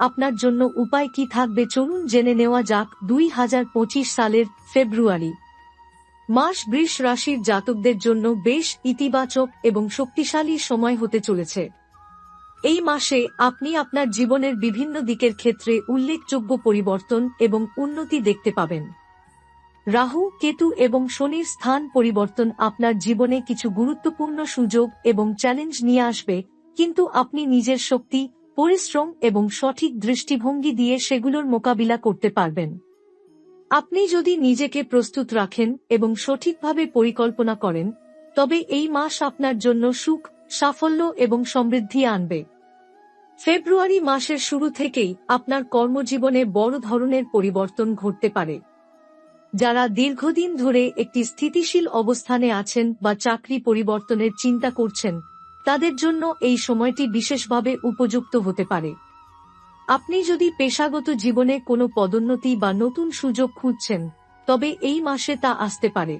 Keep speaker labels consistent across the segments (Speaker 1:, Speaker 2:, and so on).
Speaker 1: আপনার জন্য উপায় কি থাকবে চলুন জেনে নেওয়া যাক দুই হাজার পঁচিশ সালের ফেব্রুয়ারি। মাস বৃষ রাশির জাতকদের জন্য বেশ ইতিবাচক এবং শক্তিশালী সময় হতে চলেছে। এই মাসে আপনি আপনার জীবনের বিভিন্ন দিকের ক্ষেত্রে উল্লেখযোগ্য পরিবর্তন এবং উন্নতি দেখতে পাবেন। রাহু, কেতু এবং শনির স্থান পরিবর্তন আপনার জীবনে কিছু গুরুত্বপূর্ণ সুযোগ এবং চ্যালেঞ্জ নিয়ে আসবে, কিন্তু আপনি নিজের শক্তি পরিশ্রম এবং সঠিক দৃষ্টিভঙ্গি দিয়ে সেগুলোর মোকাবিলা করতে পারবেন। আপনি যদি নিজেকে প্রস্তুত রাখেন এবং সঠিকভাবে পরিকল্পনা করেন, তবে এই মাস আপনার জন্য সুখ, সাফল্য এবং সমৃদ্ধি আনবে। ফেব্রুয়ারি মাসের শুরু থেকেই আপনার কর্মজীবনে বড় ধরনের পরিবর্তন ঘটতে পারে। যারা দীর্ঘদিন ধরে একটি স্থিতিশীল অবস্থানে আছেন বা চাকরি পরিবর্তনের চিন্তা করছেন তাদের জন্য এই সময়টি বিশেষভাবে উপযুক্ত হতে পারে। আপনি যদি পেশাগত জীবনে কোনো পদোন্নতি বা নতুন সুযোগ খুঁজছেন, তবে এই মাসে তা আসতে পারে।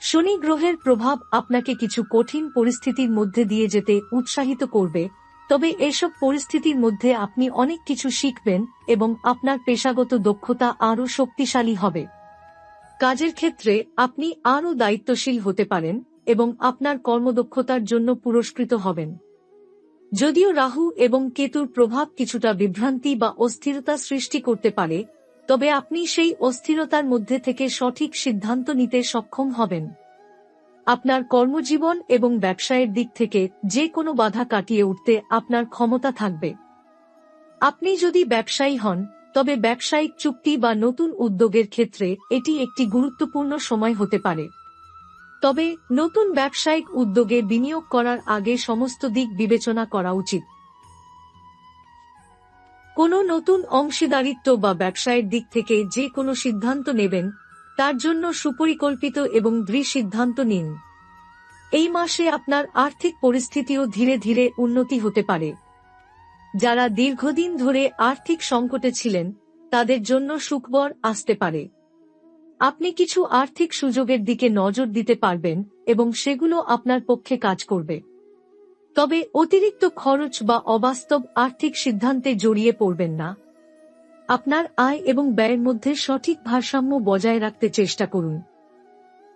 Speaker 1: শনি গ্রহের প্রভাব আপনাকে কিছু কঠিন পরিস্থিতির মধ্যে দিয়ে যেতে উৎসাহিত করবে, তবে এসব পরিস্থিতির মধ্যে আপনি অনেক কিছু শিখবেন এবং আপনার পেশাগত দক্ষতা আরও শক্তিশালী হবে। কাজের ক্ষেত্রে আপনি আরও দায়িত্বশীল হতে পারেন এবং আপনার কর্মদক্ষতার জন্য পুরস্কৃত হবেন। যদিও রাহু এবং কেতুর প্রভাব কিছুটা বিভ্রান্তি বা অস্থিরতা সৃষ্টি করতে পারে, তবে আপনি সেই অস্থিরতার মধ্যে থেকে সঠিক সিদ্ধান্ত নিতে সক্ষম হবেন। আপনার কর্মজীবন এবং ব্যবসায়ের দিক থেকে যে কোনো বাধা কাটিয়ে উঠতে আপনার ক্ষমতা থাকবে। আপনি যদি ব্যবসায়ী হন, তবে ব্যবসায়িক চুক্তি বা নতুন উদ্যোগের ক্ষেত্রে এটি একটি গুরুত্বপূর্ণ সময় হতে পারে। তবে নতুন ব্যবসায়িক উদ্যোগে বিনিয়োগ করার আগে সমস্ত দিক বিবেচনা করা উচিত। কোনো নতুন অংশীদারিত্ব বা ব্যবসায়ের দিক থেকে যে কোনো সিদ্ধান্ত নেবেন, তার জন্য সুপরিকল্পিত এবং দৃঢ় সিদ্ধান্ত নিন। এই মাসে আপনার আর্থিক পরিস্থিতিও ধীরে ধীরে উন্নতি হতে পারে। যারা দীর্ঘদিন ধরে আর্থিক সংকটে ছিলেন, তাদের জন্য সুখবর আসতে পারে। আপনি কিছু আর্থিক সুযোগের দিকে নজর দিতে পারবেন এবং সেগুলো আপনার পক্ষে কাজ করবে। তবে অতিরিক্ত খরচ বা অবাস্তব আর্থিক সিদ্ধান্তে জড়িয়ে পড়বেন না। আপনার আয় এবং ব্যয়ের মধ্যে সঠিক ভারসাম্য বজায় রাখতে চেষ্টা করুন।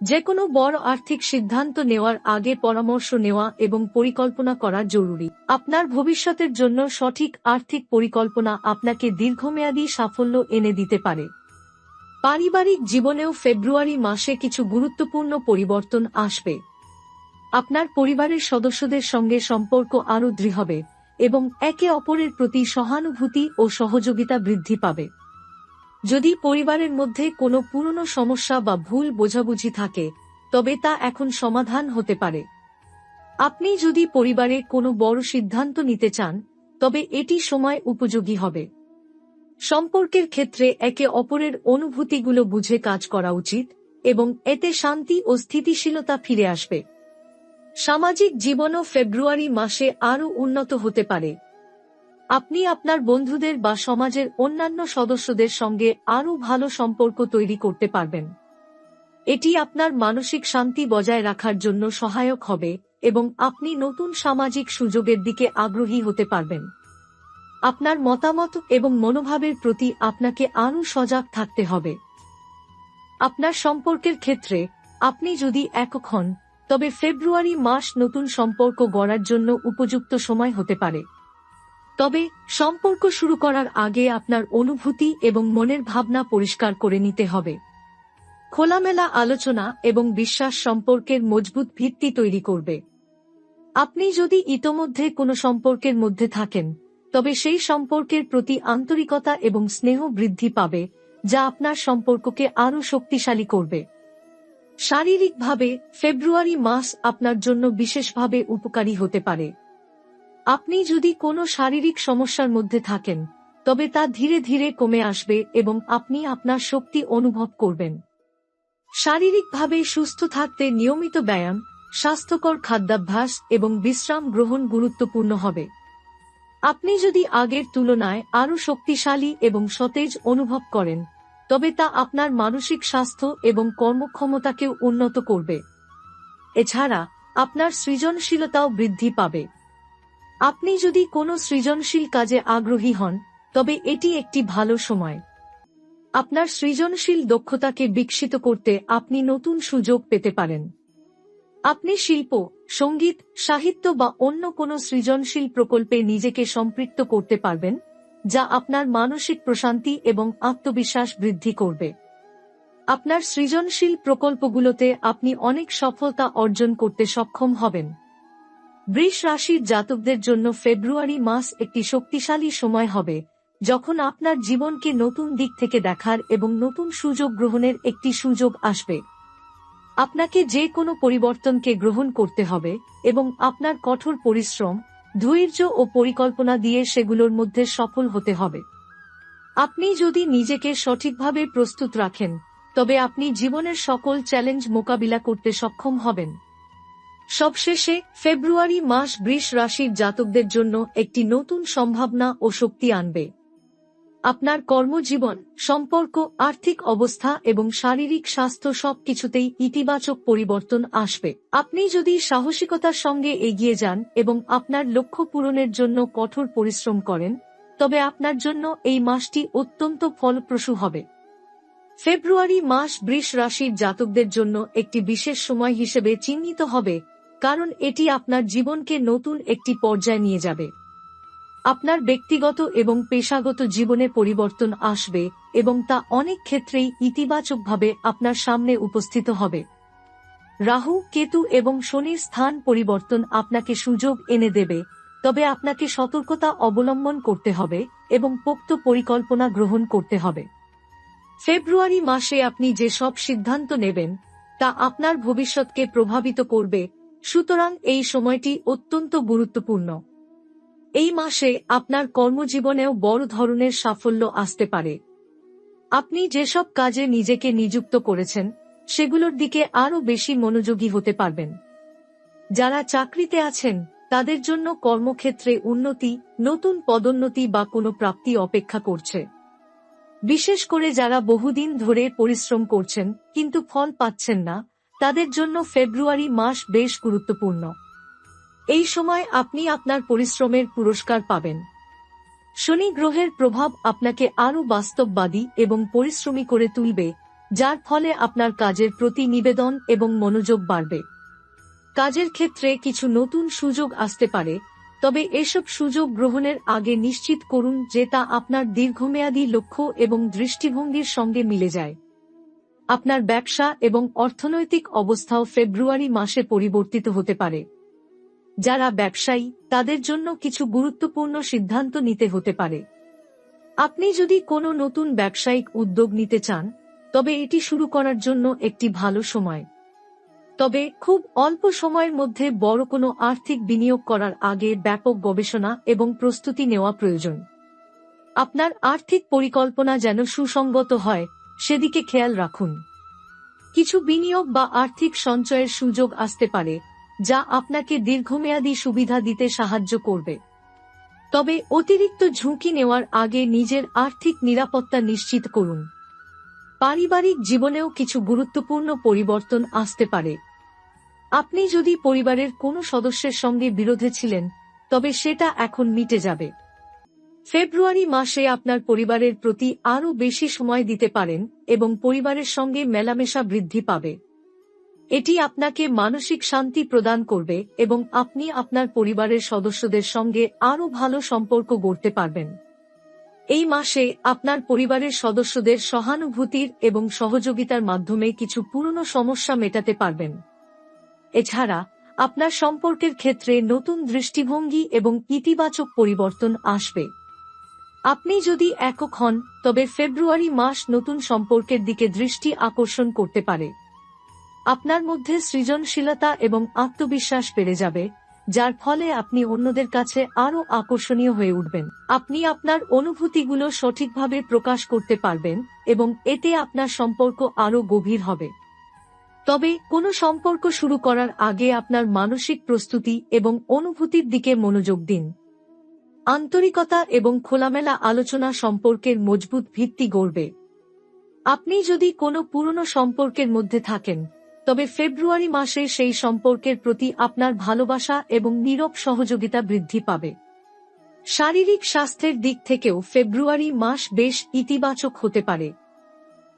Speaker 1: যে কোনো বড় আর্থিক সিদ্ধান্ত নেওয়ার আগে পরামর্শ নেওয়া এবং পরিকল্পনা করা জরুরি। আপনার ভবিষ্যতের জন্য সঠিক আর্থিক পরিকল্পনা আপনাকে দীর্ঘমেয়াদী সাফল্য এনে দিতে পারে। পারিবারিক জীবনেও ফেব্রুয়ারি মাসে কিছু গুরুত্বপূর্ণ পরিবর্তন আসবে। আপনার পরিবারের সদস্যদের সঙ্গে সম্পর্ক আরও দৃঢ় হবে এবং একে অপরের প্রতি সহানুভূতি ও সহযোগিতা বৃদ্ধি পাবে। যদি পরিবারের মধ্যে কোনো পুরনো সমস্যা বা ভুল বোঝাবুঝি থাকে, তবে তা এখন সমাধান হতে পারে। আপনি যদি পরিবারে কোনো বড় সিদ্ধান্ত নিতে চান, তবে এটি সময় উপযোগী হবে। সম্পর্কের ক্ষেত্রে একে অপরের অনুভূতিগুলো বুঝে কাজ করা উচিত এবং এতে শান্তি ও স্থিতিশীলতা ফিরে আসবে। সামাজিক জীবনও ফেব্রুয়ারি মাসে আরও উন্নত হতে পারে। আপনি আপনার বন্ধুদের বা সমাজের অন্যান্য সদস্যদের সঙ্গে আরও ভালো সম্পর্ক তৈরি করতে পারবেন। এটি আপনার মানসিক শান্তি বজায় রাখার জন্য সহায়ক হবে এবং আপনি নতুন সামাজিক সুযোগের দিকে আগ্রহী হতে পারবেন। আপনার মতামত এবং মনোভাবের প্রতি আপনাকে আরও সজাগ থাকতে হবে। আপনার সম্পর্কের ক্ষেত্রে, আপনি যদি একক হন, তবে ফেব্রুয়ারি মাস নতুন সম্পর্ক গড়ার জন্য উপযুক্ত সময় হতে পারে। তবে, সম্পর্ক শুরু করার আগে আপনার অনুভূতি এবং মনের ভাবনা পরিষ্কার করে নিতে হবে। খোলামেলা আলোচনা এবং বিশ্বাস সম্পর্কের মজবুত ভিত্তি তৈরি করবে। আপনি যদি ইতোমধ্যে কোনো সম্পর্কের মধ্যে থাকেন তবে সেই সম্পর্কের প্রতি আন্তরিকতা এবং স্নেহ বৃদ্ধি পাবে, যা আপনার সম্পর্ককে আরও শক্তিশালী করবে। শারীরিকভাবে, ফেব্রুয়ারি মাস আপনার জন্য বিশেষভাবে উপকারী হতে পারে। আপনি যদি কোনো শারীরিক সমস্যার মধ্যে থাকেন, তবে তা ধীরে ধীরে কমে আসবে এবং আপনি আপনার শক্তি অনুভব করবেন। শারীরিকভাবে সুস্থ থাকতে নিয়মিত ব্যায়াম, স্বাস্থ্যকর খাদ্যাভ্যাস এবং বিশ্রাম গ্রহণ গুরুত্বপূর্ণ হবে। আপনি যদি আগের তুলনায় আরও শক্তিশালী এবং সতেজ অনুভব করেন, তবে তা আপনার মানসিক স্বাস্থ্য এবং কর্মক্ষমতাকেও উন্নত করবে। এছাড়া, আপনার সৃজনশীলতাও বৃদ্ধি পাবে। আপনি যদি কোনো সৃজনশীল কাজে আগ্রহী হন, তবে এটি একটি ভালো সময়। আপনার সৃজনশীল দক্ষতাকে বিকশিত করতে আপনি নতুন সুযোগ পেতে পারেন। আপনি শিল্প, সংগীত, সাহিত্য বা অন্য কোনো সৃজনশীল প্রকল্পে নিজেকে সম্পৃক্ত করতে পারবেন, যা আপনার মানসিক প্রশান্তি এবং আত্মবিশ্বাস বৃদ্ধি করবে। আপনার সৃজনশীল প্রকল্পগুলোতে আপনি অনেক সফলতা অর্জন করতে সক্ষম হবেন। বৃষ রাশির জাতকদের জন্য ফেব্রুয়ারি মাস একটি শক্তিশালী সময় হবে, যখন আপনার জীবনকে নতুন দিক থেকে দেখার এবং নতুন সুযোগ গ্রহণের একটি সুযোগ আসবে। আপনাকে যে কোনো পরিবর্তনকে গ্রহণ করতে হবে এবং আপনার কঠোর পরিশ্রম, ধৈর্য ও পরিকল্পনা দিয়ে সেগুলোর মধ্যে সফল হতে হবে। আপনি যদি নিজেকে সঠিকভাবে প্রস্তুত রাখেন, তবে আপনি জীবনের সকল চ্যালেঞ্জ মোকাবিলা করতে সক্ষম হবেন। সবশেষে, ফেব্রুয়ারি মাস বৃষ রাশির জাতকদের জন্য একটি নতুন সম্ভাবনা ও শক্তি আনবে। আপনার কর্মজীবন, সম্পর্ক, আর্থিক অবস্থা এবং শারীরিক স্বাস্থ্য সবকিছুতেই ইতিবাচক পরিবর্তন আসবে। আপনি যদি সাহসিকতার সঙ্গে এগিয়ে যান এবং আপনার লক্ষ্য পূরণের জন্য কঠোর পরিশ্রম করেন, তবে আপনার জন্য এই মাসটি অত্যন্ত ফলপ্রসূ হবে। ফেব্রুয়ারি মাস বৃষ রাশির জাতকদের জন্য একটি বিশেষ সময় হিসেবে চিহ্নিত হবে, কারণ এটি আপনার জীবনকে নতুন একটি পর্যায়ে নিয়ে যাবে। আপনার ব্যক্তিগত এবং পেশাগত জীবনে পরিবর্তন আসবে এবং তা অনেক ক্ষেত্রেই ইতিবাচকভাবে আপনার সামনে উপস্থিত হবে। রাহু, কেতু এবং শনির স্থান পরিবর্তন আপনাকে সুযোগ এনে দেবে, তবে আপনাকে সতর্কতা অবলম্বন করতে হবে এবং পোক্ত পরিকল্পনা গ্রহণ করতে হবে। ফেব্রুয়ারি মাসে আপনি যে সব সিদ্ধান্ত নেবেন, তা আপনার ভবিষ্যৎকে প্রভাবিত করবে, সুতরাং এই সময়টি অত্যন্ত গুরুত্বপূর্ণ। এই মাসে আপনার কর্মজীবনেও বড় ধরনের সাফল্য আসতে পারে। আপনি যেসব কাজে নিজেকে নিযুক্ত করেছেন, সেগুলোর দিকে আরও বেশি মনোযোগী হতে পারবেন। যারা চাকরিতে আছেন, তাদের জন্য কর্মক্ষেত্রে উন্নতি, নতুন পদোন্নতি বা কোনো প্রাপ্তি অপেক্ষা করছে। বিশেষ করে যারা বহুদিন ধরে পরিশ্রম করছেন, কিন্তু ফল পাচ্ছেন না, তাদের জন্য ফেব্রুয়ারি মাস বেশ গুরুত্বপূর্ণ। এই সময় আপনি আপনার পরিশ্রমের পুরস্কার পাবেন। শনি গ্রহের প্রভাব আপনাকে আরও বাস্তববাদী এবং পরিশ্রমী করে তুলবে, যার ফলে আপনার কাজের প্রতি নিবেদন এবং মনোযোগ বাড়বে। কাজের ক্ষেত্রে কিছু নতুন সুযোগ আসতে পারে, তবে এসব সুযোগ গ্রহণের আগে নিশ্চিত করুন যে তা আপনার দীর্ঘমেয়াদী লক্ষ্য এবং দৃষ্টিভঙ্গির সঙ্গে মিলে যায়। আপনার ব্যবসা এবং অর্থনৈতিক অবস্থাও ফেব্রুয়ারি মাসে পরিবর্তিত হতে পারে। যারা ব্যবসায়ী, তাদের জন্য কিছু গুরুত্বপূর্ণ সিদ্ধান্ত নিতে হতে পারে। আপনি যদি কোনো নতুন ব্যবসায়িক উদ্যোগ নিতে চান, তবে এটি শুরু করার জন্য একটি ভালো সময়। তবে খুব অল্প সময়ের মধ্যে বড় কোনো আর্থিক বিনিয়োগ করার আগে ব্যাপক গবেষণা এবং প্রস্তুতি নেওয়া প্রয়োজন। আপনার আর্থিক পরিকল্পনা যেন সুসংগত হয়, সেদিকে খেয়াল রাখুন। কিছু বিনিয়োগ বা আর্থিক সঞ্চয়ের সুযোগ আসতে পারে যা আপনাকে দীর্ঘমেয়াদী সুবিধা দিতে সাহায্য করবে। তবে অতিরিক্ত ঝুঁকি নেওয়ার আগে নিজের আর্থিক নিরাপত্তা নিশ্চিত করুন। পারিবারিক জীবনেও কিছু গুরুত্বপূর্ণ পরিবর্তন আসতে পারে। আপনি যদি পরিবারের কোনো সদস্যের সঙ্গে বিরোধে ছিলেন, তবে সেটা এখন মিটে যাবে। ফেব্রুয়ারি মাসে আপনার পরিবারের প্রতি আরও বেশি সময় দিতে পারেন এবং পরিবারের সঙ্গে মেলামেশা বৃদ্ধি পাবে। এটি আপনাকে মানসিক শান্তি প্রদান করবে এবং আপনি আপনার পরিবারের সদস্যদের সঙ্গে আরও ভালো সম্পর্ক গড়তে পারবেন। এই মাসে আপনার পরিবারের সদস্যদের সহানুভূতির এবং সহযোগিতার মাধ্যমে কিছু পুরনো সমস্যা মেটাতে পারবেন। এছাড়া, আপনার সম্পর্কের ক্ষেত্রে নতুন দৃষ্টিভঙ্গি এবং ইতিবাচক পরিবর্তন আসবে। আপনি যদি একক হন, তবে ফেব্রুয়ারি মাস নতুন সম্পর্কের দিকে দৃষ্টি আকর্ষণ করতে পারে। আপনার মধ্যে সৃজনশীলতা এবং আত্মবিশ্বাস বেড়ে যাবে, যার ফলে আপনি অন্যদের কাছে আরও আকর্ষণীয় হয়ে উঠবেন। আপনি আপনার অনুভূতিগুলো সঠিকভাবে প্রকাশ করতে পারবেন এবং এতে আপনার সম্পর্ক আরও গভীর হবে। তবে কোনো সম্পর্ক শুরু করার আগে আপনার মানসিক প্রস্তুতি এবং অনুভূতির দিকে মনোযোগ দিন। আন্তরিকতা এবং খোলামেলা আলোচনা সম্পর্কের মজবুত ভিত্তি গড়বে। আপনি যদি কোনো পুরনো সম্পর্কের মধ্যে থাকেন তবে ফেব্রুয়ারি মাসে সেই সম্পর্কের প্রতি আপনার ভালোবাসা এবং নীরব সহযোগিতা বৃদ্ধি পাবে। শারীরিক স্বাস্থ্যের দিক থেকেও ফেব্রুয়ারি মাস বেশ ইতিবাচক হতে পারে।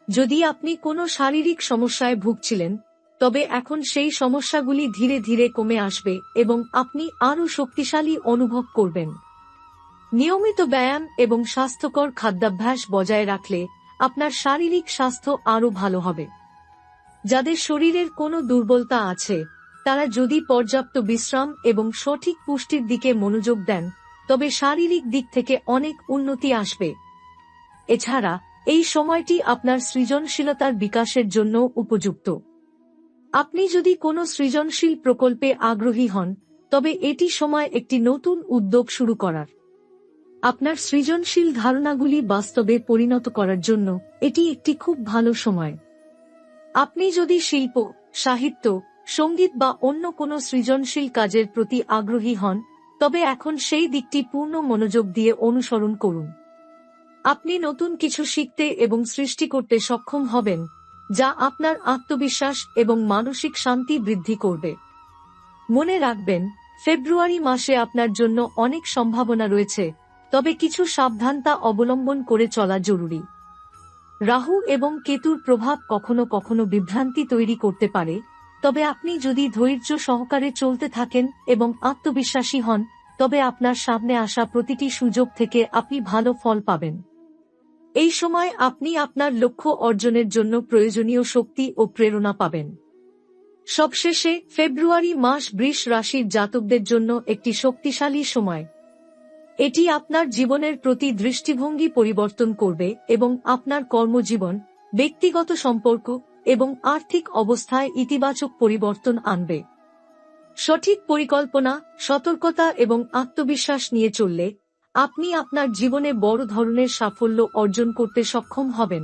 Speaker 1: যদি আপনি কোনো শারীরিক সমস্যায় ভুগছিলেন, তবে এখন সেই সমস্যাগুলি ধীরে ধীরে কমে আসবে এবং আপনি আরও শক্তিশালী অনুভব করবেন। নিয়মিত ব্যায়াম এবং স্বাস্থ্যকর খাদ্যাভ্যাস বজায় রাখলে আপনার শারীরিক স্বাস্থ্য আরও ভালো হবে। যাদের শরীরের কোনো দুর্বলতা আছে, তারা যদি পর্যাপ্ত বিশ্রাম এবং সঠিক পুষ্টির দিকে মনোযোগ দেন, তবে শারীরিক দিক থেকে অনেক উন্নতি আসবে। এছাড়া, এই সময়টি আপনার সৃজনশীলতার বিকাশের জন্য উপযুক্ত। আপনি যদি কোনো সৃজনশীল প্রকল্পে আগ্রহী হন, তবে এটি সময় একটি নতুন উদ্যোগ শুরু করার। আপনার সৃজনশীল ধারণাগুলি বাস্তবে পরিণত করার জন্য এটি একটি খুব ভালো সময়। আপনি যদি শিল্প, সাহিত্য, সংগীত বা অন্য কোনো সৃজনশীল কাজের প্রতি আগ্রহী হন, তবে এখন সেই দিকটি পূর্ণ মনোযোগ দিয়ে অনুসরণ করুন। আপনি নতুন কিছু শিখতে এবং সৃষ্টি করতে সক্ষম হবেন, যা আপনার আত্মবিশ্বাস এবং মানসিক শান্তি বৃদ্ধি করবে। মনে রাখবেন, ফেব্রুয়ারি মাসে আপনার জন্য অনেক সম্ভাবনা রয়েছে, তবে কিছু সাবধানতা অবলম্বন করে চলা জরুরি। রাহু এবং কেতুর প্রভাব কখনো কখনো বিভ্রান্তি তৈরি করতে পারে, তবে আপনি যদি ধৈর্য সহকারে চলতে থাকেন এবং আত্মবিশ্বাসী হন, তবে আপনার সামনে আসা প্রতিটি সুযোগ থেকে আপনি ভালো ফল পাবেন। এই সময় আপনি আপনার লক্ষ্য অর্জনের জন্য প্রয়োজনীয় শক্তি ও প্রেরণা পাবেন। সবশেষে, ফেব্রুয়ারি মাস বৃষ রাশির জাতকদের জন্য একটি শক্তিশালী সময়। এটি আপনার জীবনের প্রতি দৃষ্টিভঙ্গি পরিবর্তন করবে এবং আপনার কর্মজীবন, ব্যক্তিগত সম্পর্ক এবং আর্থিক অবস্থায় ইতিবাচক পরিবর্তন আনবে। সঠিক পরিকল্পনা, সতর্কতা এবং আত্মবিশ্বাস নিয়ে চললে আপনি আপনার জীবনে বড় ধরনের সাফল্য অর্জন করতে সক্ষম হবেন।